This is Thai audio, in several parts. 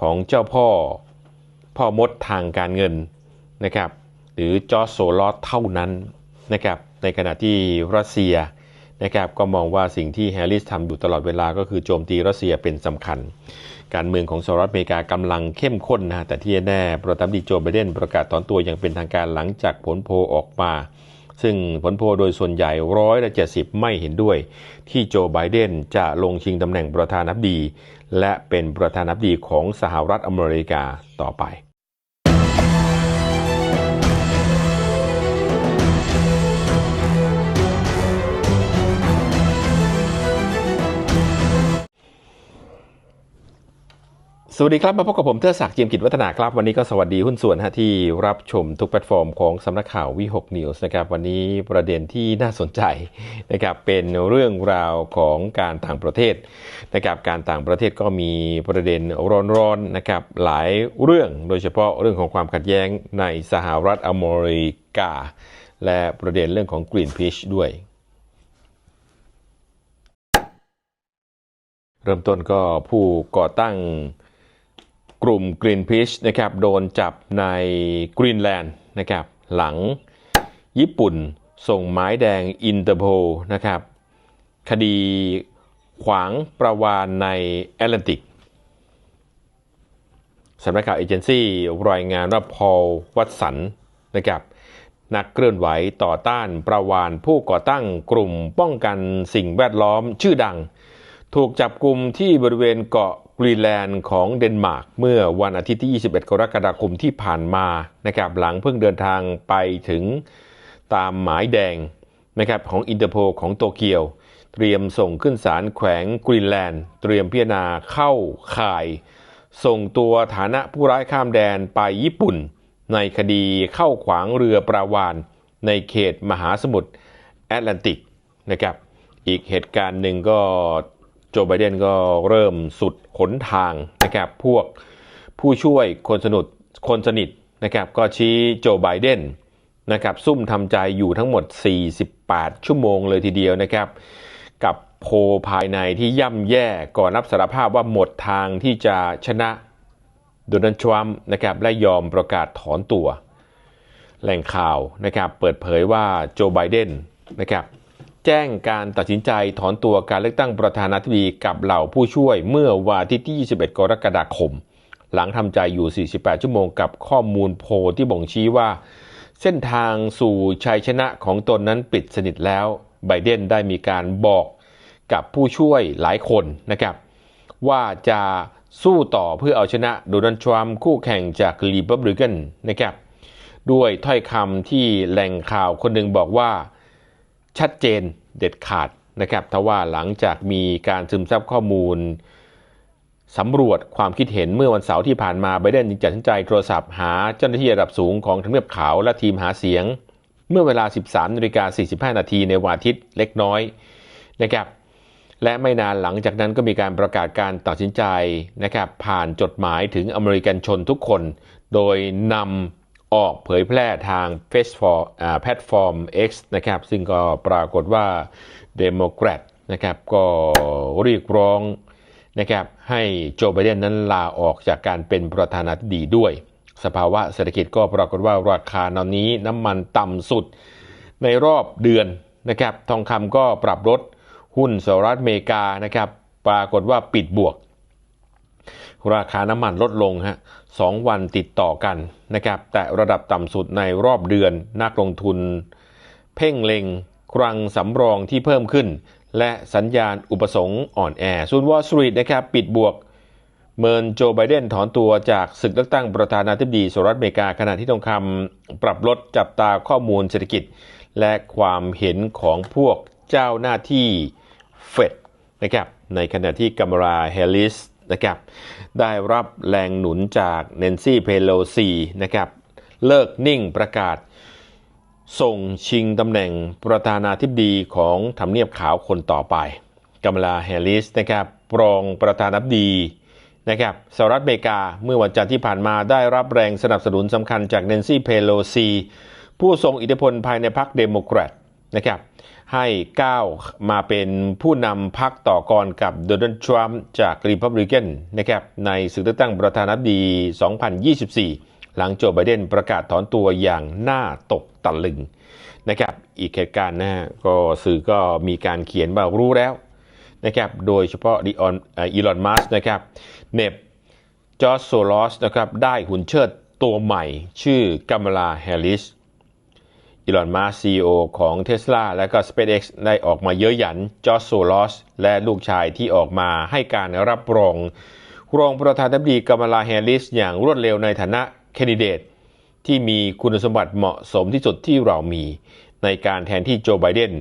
ของเจ้าพ่อพ่อมดทางการเงินนะครับหรือจอร์โซลอสเท่านั้นนะครับในขณะที่รัสเซียนะครับก็มองว่าสิ่งที่แฮร์ริสทำอยู่ตลอดเวลาก็คือโจมตีรัสเซียเป็นสำคัญ การเมืองของสหรัฐอเมริกากำลังเข้มข้นนะแต่ที่แน่ประธานาธิบดีโจไบเดนประกาศถอนตัวอย่างเป็นทางการหลังจากผลโพออกมา ซึ่งผลโพลโดยส่วนใหญ่ร้อยละเจ็ดสิบไม่เห็นด้วย ที่โจไบเดนจะลงชิงตำแหน่งประธานาธิบดี และเป็นประธานาธิบดีของสหรัฐอเมริกาต่อไป สวัสดีครับ มาพบกับผมเทอศักดิ์เจียมกิจวัฒนาครับ วันนี้ก็สวัสดีหุ้นส่วนฮะที่รับชมทุกแพลตฟอร์มของสำนักข่าววิหกนิวส์นะครับวันนี้ประเด็นที่น่าสนใจนะครับเป็นเรื่องราวของการต่างประเทศนะครับการต่างประเทศก็มีประเด็นร้อนๆนะครับหลายเรื่องโดยเฉพาะเรื่องของความขัดแย้งในสหรัฐอเมริกา และประเด็นเรื่องของ Greenpeace ด้วยเริ่มต้นก็ผู้ก่อตั้ง กลุ่ม Greenpeace นะครับโดนจับในกรีนแลนด์นะครับหลังญี่ปุ่นส่งไม้แดงอินเตอร์โพนะครับคดีขวางประวานในแอตแลนติกสำนักข่าวเอเจนซี่รายงานว่าพอลวัตสันนะครับนักเคลื่อนไหวต่อต้านประวานผู้ก่อตั้งกลุ่มป้องกันสิ่งแวดล้อมชื่อดัง ถูกจับกลุ่มที่บริเวณเกาะ กรีนแลนด์ของเดนมาร์กเมื่อวันอาทิตย์ที่ 21 กรกฎาคมที่ผ่านมานะครับหลังเพิ่งเดินทางไปถึงตามหมายแดงนะครับของอินเตอร์โพของโตเกียว เตรียมส่งขึ้นศาลแขวงกรีนแลนด์ เตรียมพิจารณาเข้าข่าย ส่งตัวฐานะผู้ร้ายข้ามแดนไปญี่ปุ่น ในคดีเข้าขวางเรือปราวานในเขตมหาสมุทรแอตแลนติกนะครับอีกเหตุการณ์หนึ่งก็ โจไบเดนก็เริ่มสุดขนทางนะครับพวกผู้ช่วยคนสนุดคนสนิทนะครับก็ชี้โจไบเดนนะครับซุ่มทำใจอยู่ทั้งหมด 48 ชั่วโมงเลยทีเดียวนะครับ กับโพภายในที่ย่ำแย่ก่อนรับสารภาพว่าหมดทางที่จะชนะโดนัลด์ทรัมป์นะครับและยอมประกาศถอนตัว แหล่งข่าวนะครับเปิดเผยว่าโจไบเดนนะครับ แจ้งการตัดสินใจถอนตัวการเลือกตั้งประธานาธิบดีกับเหล่าผู้ช่วยเมื่อวันที่ 21 กรกฎาคม หลังทำใจอยู่ 48 ชั่วโมงกับข้อมูลโพลที่บ่งชี้ว่า เส้นทางสู่ชัยชนะของตนนั้นปิดสนิทแล้ว ไบเดนได้มีการบอกกับผู้ช่วยหลายคนนะครับว่าจะสู้ต่อเพื่อเอาชนะโดนัลด์ทรัมป์คู่แข่งจากรีพับลิกันนะครับด้วยถ้อยคำที่แหล่งข่าวคนหนึ่งบอกว่า ชัดเจนเด็ดขาดนะครับทว่าหลังจากมีการซึมซับข้อมูลสำรวจความคิดเห็นเมื่อวันเสาร์ที่ผ่านมาไบเดนจึงตัดสินใจโทรศัพท์หาเจ้าหน้าที่ระดับสูงของทำเนียบขาวและทีมหาเสียง เมื่อเวลา 13นาฬิกา45 นาทีในวันอาทิตย์เล็กน้อยนะครับและไม่นานหลังจากนั้นก็มีการประกาศการตัดสินใจนะครับผ่านจดหมายถึงอเมริกันชนทุกคน โดยนำ ออกเผยแพร่ทาง Facebook แพลตฟอร์ม X นะครับ ซึ่งก็ปรากฏว่าเดโมแครตนะครับก็เรียกร้องนะครับให้โจไบเดนนั้นลาออกจากการเป็นประธานาธิบดีด้วย สภาวะเศรษฐกิจก็ปรากฏว่าราคาตอนนี้น้ำมันต่ำสุดในรอบเดือนนะครับทองคำก็ปรับลดหุ้นสหรัฐอเมริกานะครับปรากฏว่าปิดบวก ราคาน้ำมันลดลงฮะสองวันติดต่อกันนะครับ แต่ระดับต่ำสุดในรอบเดือนนักลงทุน เพ่งเล็งครังสำรองที่เพิ่มขึ้น และสัญญาณอุปสงค์อ่อนแอส่วนวอลสตรีทนะครับปิดบวกเมินโจไบเดนถอนตัวจากศึกเลือกตั้งประธานาธิบดีสหรัฐอเมริกา ขณะที่ทองคำปรับลดจับตาข้อมูลเศรษฐกิจ และความเห็นของพวกเจ้าหน้าที่เฟดนะครับในขณะที่กัมราแฮร์ริส นะครับได้รับแรงหนุนจากเนนซี่เพโลซีนะครับเลิกนิ่งประกาศ ส่งชิงตำแหน่งประธานาธิบดีของทำเนียบขาวคนต่อไปกัมลาแฮร์ริสนะครับรองประธานาธิบดีนะครับสหรัฐอเมริกาเมื่อวันจันทร์ที่ผ่านมาได้รับแรงสนับสนุนสำคัญจากเนนซี่เพโลซีผู้ทรงอิทธิพลภายในพรรคเดโมแครตนะครับ ให้ก้าวมาเป็นผู้นำพรรคต่อกรกับโดนัลด์ทรัมป์จากรีพับลิกันนะครับในศึกเลือกตั้งประธานาธิบดี 2024 หลังโจไบเดนประกาศถอนตัวอย่างน่าตกตะลึงนะครับอีกเหตุการณ์นะฮะก็สื่อก็มีการเขียนว่ารู้แล้วนะครับโดยเฉพาะดิออนอีลอนมัสนะครับเน็บจอร์จโซลอสนะครับได้หุ่นเชิดตัวใหม่ชื่อกัมลาแฮริส อีลอน มัสซีโอของ Tesla และก็ SpaceX ได้ออกมาเย้ยหยันจอร์จโซลอส และลูกชายที่ออกมาให้การรับรอง รองประธานาธิบดีกัมลาแฮริส อย่างรวดเร็วในฐานะแคนดิเดต ที่มีคุณสมบัติเหมาะสมที่สุดที่เรามี ในการแทนที่โจไบเดน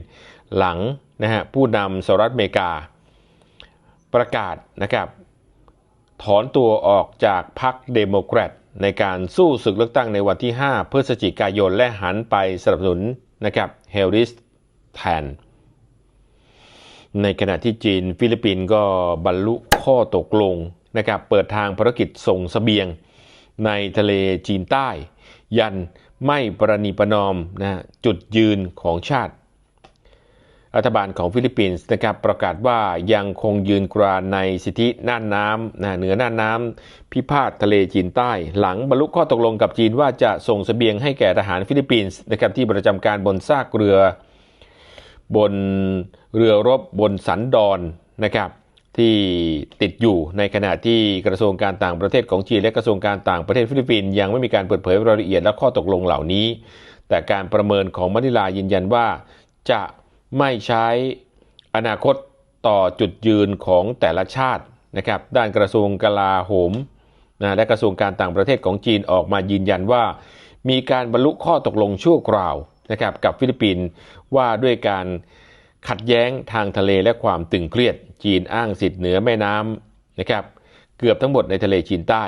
หลังนะฮะผู้นำสหรัฐอเมริกา ประกาศนะครับถอนตัวออกจากพรรคเดโมแครต ในการสู้ศึกเลือกตั้งในวันที่ 5 พฤศจิกายนและหันไปสนับสนุนนะครับเฮลริสแทน ในขณะที่จีนฟิลิปปินส์ก็บรรลุข้อตกลงนะครับเปิดทางภารกิจส่งสเสบียงในทะเลจีนใต้ ยันไม่ประนีประนอมนะจุดยืนของชาติ รัฐบาลของฟิลิปปินส์นะครับประกาศว่ายังคงยืนกรานในสิทธิน่านน้ำนะเหนือน่านน้ำพิพาททะเลจีนใต้ หลังบรรลุข้อตกลงกับจีนว่าจะส่งสเสบียงให้แก่ทหารฟิลิปปินส์นะครับที่ประจำการบนซากเรือ บนเรือรบบนสันดอนนะครับที่ติดอยู่ในขณะที่กระทรวงการต่างประเทศของจีนและกระทรวงการต่างประเทศฟิลิปปินส์ยังไม่มีการเปิดเผยรายละเอียดและข้อตกลงเหล่านี้ แต่การประเมินของมะนิลายืนยันว่าจะ ไม่ใช้อนาคตต่อจุดยืนของแต่ละชาตินะครับ ด้านกระทรวงกลาโหมนะและกระทรวงการต่างประเทศของจีนออกมายืนยันว่า มีการบรรลุข้อตกลงชั่วคราวนะครับกับฟิลิปปินส์ว่าด้วยการขัดแย้งทางทะเลและความตึงเครียด จีนอ้างสิทธิ์เหนือแม่น้ำนะครับเกือบทั้งหมดในทะเลจีนใต้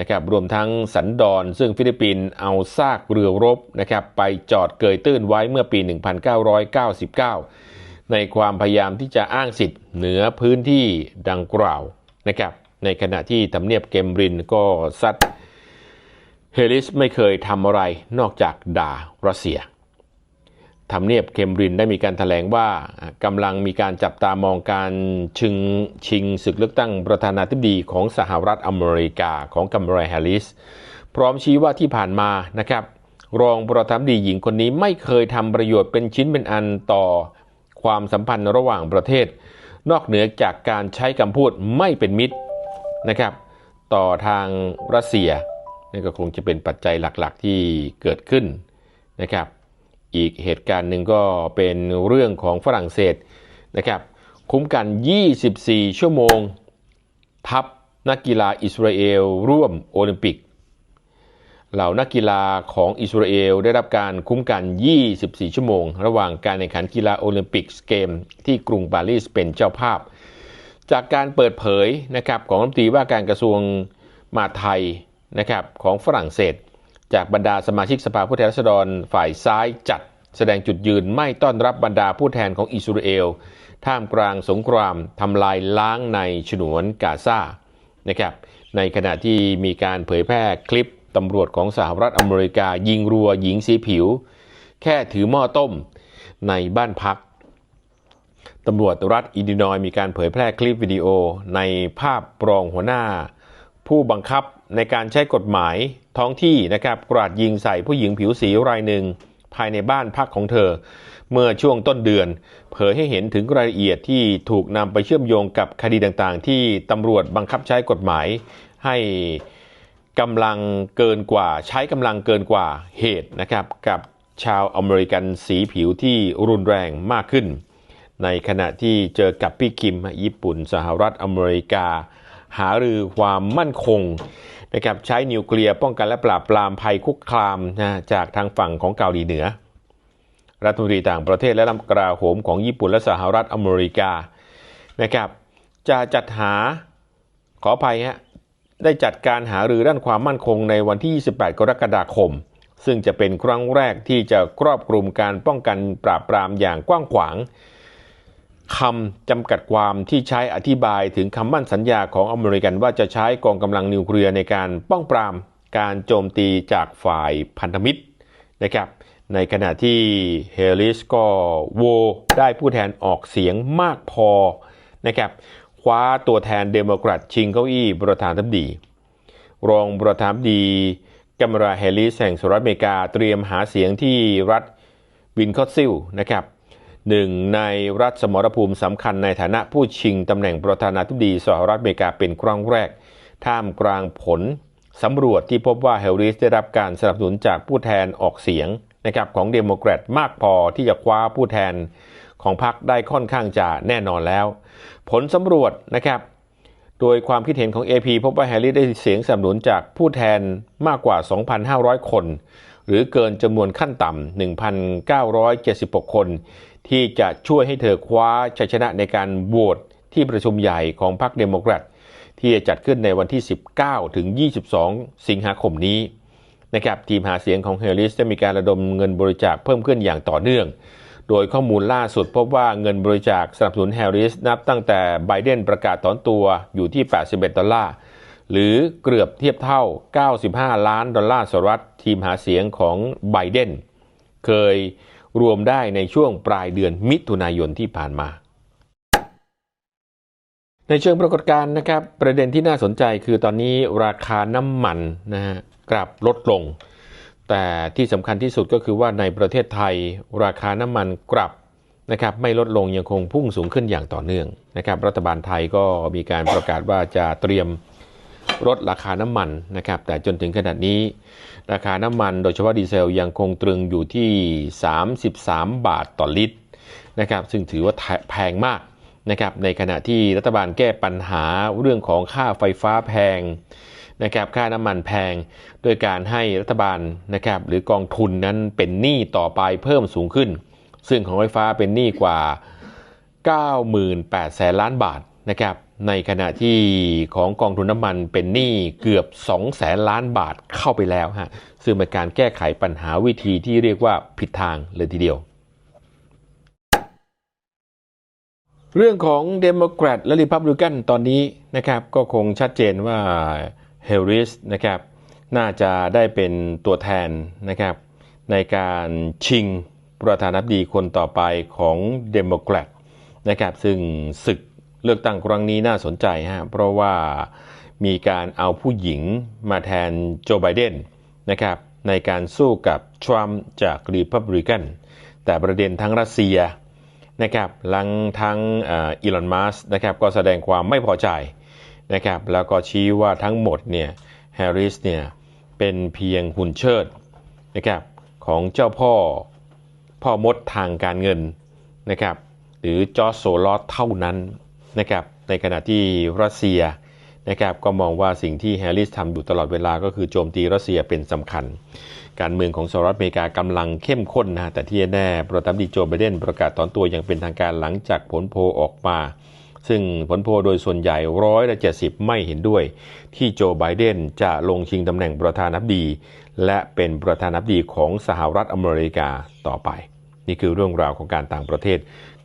นะครับรวมทั้งสันดอนซึ่งฟิลิปปินส์เอาซากเรือรบนะครับไปจอดเกยตื้นไว้เมื่อปี 1999 ในความพยายามที่จะอ้างสิทธิ์เหนือพื้นที่ดังกล่าวนะครับในขณะที่ทำเนียบเกมรินก็ซัดเฮลิสไม่เคยทำอะไรนอกจากด่ารัสเซีย ทำเนียบเคมบรินได้มีการถแถลงว่ากำลังมีการจับตามองการชิงชิงศึกเลือกตั้งประธานาธิบดีของสหรัฐอเมริกาของกัมเบรแฮร์ริส พร้อมชี้ว่าที่ผ่านมานะครับ รองประธานาธิบดีหญิงคนนี้ไม่เคยทำประโยชน์เป็นชิ้นเป็นอันต่อความสัมพันธ์ระหว่างประเทศ นอกเหนือจากการใช้คำพูดไม่เป็นมิตรนะครับ ต่อทางรัสเซียนี่ก็คงจะเป็นปัจจัยหลักๆที่เกิดขึ้นนะครับ อีกเหตุการณ์หนึ่งก็เป็นเรื่องของฝรั่งเศสนะครับคุ้มกัน 24 ชั่วโมง ทัพนักกีฬาอิสราเอลร่วมโอลิมปิก เหล่านักกีฬาของอิสราเอลได้รับการคุ้มกัน 24 ชั่วโมง ระหว่างการแข่งขันกีฬาโอลิมปิกเกม ที่กรุงปารีสเป็นเจ้าภาพ จากการเปิดเผยนะครับของรัฐมนตรีว่าการกระทรวงมหาดไทยนะครับของฝรั่งเศส จากบรรดาสมาชิกสภาผู้แทนราษฎรฝ่ายซ้ายจัดแสดงจุดยืนไม่ต้อนรับบรรดาผู้แทนของอิสราเอล ท่ามกลางสงครามทำลายล้างในฉนวนกาซานะครับในขณะที่มีการเผยแพร่คลิปตำรวจของสหรัฐอเมริกา ยิงรัวหญิงสีผิว แค่ถือหม้อต้มในบ้านพักตำรวจรัฐอิลลินอยมีการเผยแพร่คลิปวิดีโอในภาพรองหัวหน้า ผู้บังคับ ในการใช้กฎหมายท้องที่นะครับกราดยิงใส่ผู้หญิงผิวสีรายหนึ่งภายในบ้านพักของเธอ เมื่อช่วงต้นเดือน เผยให้เห็นถึงรายละเอียดที่ถูกนำไปเชื่อมโยงกับคดีต่างๆ ที่ตำรวจบังคับใช้กฎหมาย ให้กำลังเกินกว่า ใช้กำลังเกินกว่าเหตุนะครับกับชาวอเมริกันสีผิวที่รุนแรงมากขึ้น ในขณะที่เจอกับพี่คิมญี่ปุ่นสหรัฐอเมริกา หารือความมั่นคงนะครับใช้นิวเคลียร์ป้องกันและปราบปรามภัยคุกคามนะจากทางฝั่งของเกาหลีเหนือ รัฐมนตรีต่างประเทศและรัฐมนตรีกลาโหมของญี่ปุ่นและสหรัฐอเมริกานะครับจะจัดหาขออภัยฮะได้จัดการหารือด้านความมั่นคงในวันที่ 28 กรกฎาคม ซึ่งจะเป็นครั้งแรกที่จะครอบคลุมการป้องกันปราบปรามอย่างกว้างขวาง คำจำกัดความที่ใช้อธิบายถึงคำมั่นสัญญาของอเมริกันว่าจะใช้กองกำลังนิวเคลียร์ในการป้องปรามการโจมตีจากฝ่ายพันธมิตรนะครับในขณะที่เฮลิสก็โวได้ผู้แทนออกเสียงมากพอนะครับคว้าตัวแทนเดโมแครตชิงเก้าอี้ประธานาธิบดี รองประธานาธิบดีกัมราแฮร์ริสแห่งสหรัฐอเมริกาเตรียมหาเสียงที่รัฐวินคอสซิลนะครับ หนึ่งในรัฐสมรภูมิสำคัญในฐานะผู้ชิงตำแหน่งประธานาธิบดีสหรัฐอเมริกาเป็นครั้งแรก ท่ามกลางผลสำรวจที่พบว่าแฮร์ริสได้รับการสนับสนุนจากผู้แทนออกเสียงนะครับของเดโมแครตมากพอที่จะคว้าผู้แทนของพรรคได้ค่อนข้างจะแน่นอนแล้ว ผลสำรวจนะครับโดยความคิดเห็นของ AP พบว่าแฮร์รี่ได้เสียงสนับสนุนจากผู้แทนมากกว่า 2,500 คน หรือเกินจำนวนขั้นต่ำ 1,976 คน ที่จะช่วยให้เธอคว้าชัยชนะในการโหวตที่ประชุมใหญ่ของพรรคเดโมแครตที่จะจัดขึ้นในวันที่ 19 ถึง 22 สิงหาคมนี้นะครับทีมหาเสียงของเฮลิสได้มีการระดมเงินบริจาคเพิ่มขึ้นอย่างต่อเนื่อง โดยข้อมูลล่าสุดพบว่าเงินบริจาคสนับสนุนแฮร์ริสนับตั้งแต่ไบเดนประกาศถอนตัวอยู่ที่ 81 ดอลลาร์ หรือเกือบเทียบเท่า 95 ล้านดอลลาร์สหรัฐทีมหาเสียงของไบเดนเคยรวมได้ในช่วงปลายเดือนมิถุนายนที่ผ่านมา ในเชิงปรากฏการณ์นะครับ ประเด็นที่น่าสนใจคือตอนนี้ราคาน้ำมันนะฮะกลับลดลง แต่ที่สำคัญที่สุดก็คือว่าในประเทศไทย ราคาน้ำมันกลับนะครับไม่ลดลงยังคงพุ่งสูงขึ้นอย่างต่อเนื่องนะครับ รัฐบาลไทยก็มีการประกาศว่าจะเตรียม ลดราคาน้ำมันนะครับ แต่จนถึงขนาดนี้ ราคาน้ำมันโดยเฉพาะดีเซลยังคงตรึงอยู่ที่ 33 บาทต่อลิตรนะครับ ซึ่งถือว่าแพงมากนะครับ ในขณะที่รัฐบาลแก้ปัญหาเรื่องของค่าไฟฟ้าแพงนะครับค่าน้ำมันแพงโดยการให้รัฐบาลนะครับหรือกองทุนนั้นเป็นหนี้ต่อไปเพิ่มสูงขึ้น ซึ่งของไฟฟ้าเป็นหนี้กว่า 98แสนล้านบาทนะครับ ในขณะที่ของกองทุนน้ำมันเป็นหนี้เกือบ 2 แสนล้านบาทเข้าไปแล้วฮะซึ่งเป็นการแก้ไขปัญหาวิธีที่เรียกว่าผิดทางเลยทีเดียว เรื่องของเดโมแครตและริพับลิกันตอนนี้นะครับก็คงชัดเจนว่าเฮลริสนะครับน่าจะได้เป็นตัวแทนนะครับในการชิงประธานาธิบดีคนต่อไปของเดโมแครตนะครับซึ่งศึก เลือกตั้งครั้งนี้น่าสนใจฮะเพราะว่ามีการเอาผู้หญิงมาแทนโจไบเดนนะครับในการสู้กับทรัมป์จากรีพับลิกันแต่ประเด็นทั้งรัสเซียนะครับหลังทั้งอีลอนมัสนะครับก็แสดงความไม่พอใจนะครับแล้วก็ชี้ว่าทั้งหมดเนี่ยแฮร์ริสเนี่ยเป็นเพียงหุ่นเชิดนะครับของเจ้าพ่อพ่อมดทางการเงินนะครับหรือจอร์โซลอสเท่านั้น นะครับในขณะที่รัสเซียนะครับก็มองว่าสิ่งที่แฮร์ริสทำอยู่ตลอดเวลาก็คือโจมตีรัสเซียเป็นสำคัญ การเมืองของสหรัฐอเมริกากำลังเข้มข้นนะแต่ที่แน่ประธานาธิบดีโจไบเดนประกาศถอนตัวอย่างเป็นทางการหลังจากผลโพออกมา ซึ่งผลโพโดยส่วนใหญ่ร้อยละเจ็ดสิบไม่เห็นด้วย ที่โจไบเดนจะลงชิงตำแหน่งประธานาธิบดี และเป็นประธานาธิบดีของสหรัฐอเมริกาต่อไป นี่คือเรื่องราวของการต่างประเทศ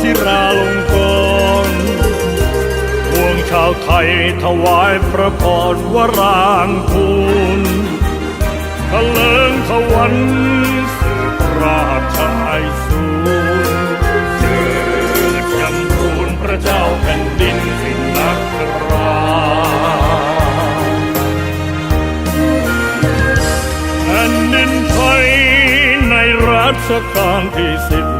าวชิราลงกรพวงชาวไทยถวายพระพรวรางคูณทะเลิงทวันสืบราชไอสูรเกิดจำรูนพระเจ้าแผ่นดินสิงนักราแผ่นดินไทยในรัชกาลที่สิบ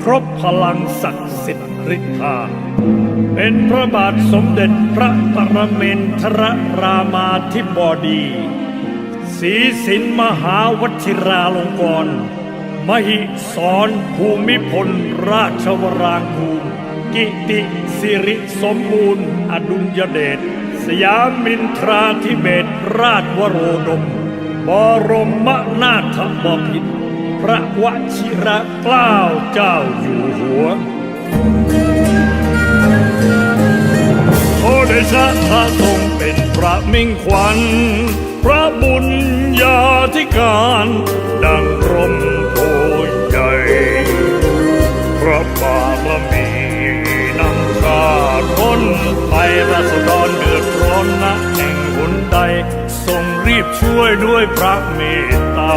ครบพลังศักดิ์สิทธิ์ฤทธา เป็นพระบาทสมเด็จพระปรเมนทรรามาธิบดีศรีสินมหาวชิราลงกรณ์มหิสรภูมิพลราชวรางคูลกิติสิริสมบูรณ์ อดุลยเดชสยามินทราธิเบศรราชวโรดม บรมนาถบพิตร พระวชิระเกล้าเจ้าอยู่หัว โอเดชะพระทรงเป็นพระมิ่งขวัญ พระบุญญาธิการ ดังรมโพใหญ่ พระบารมีนำชาร้นไปราษฎรเดือดร้อนนะแห่งหนใด ทรงรีบช่วยด้วยพระเมตตา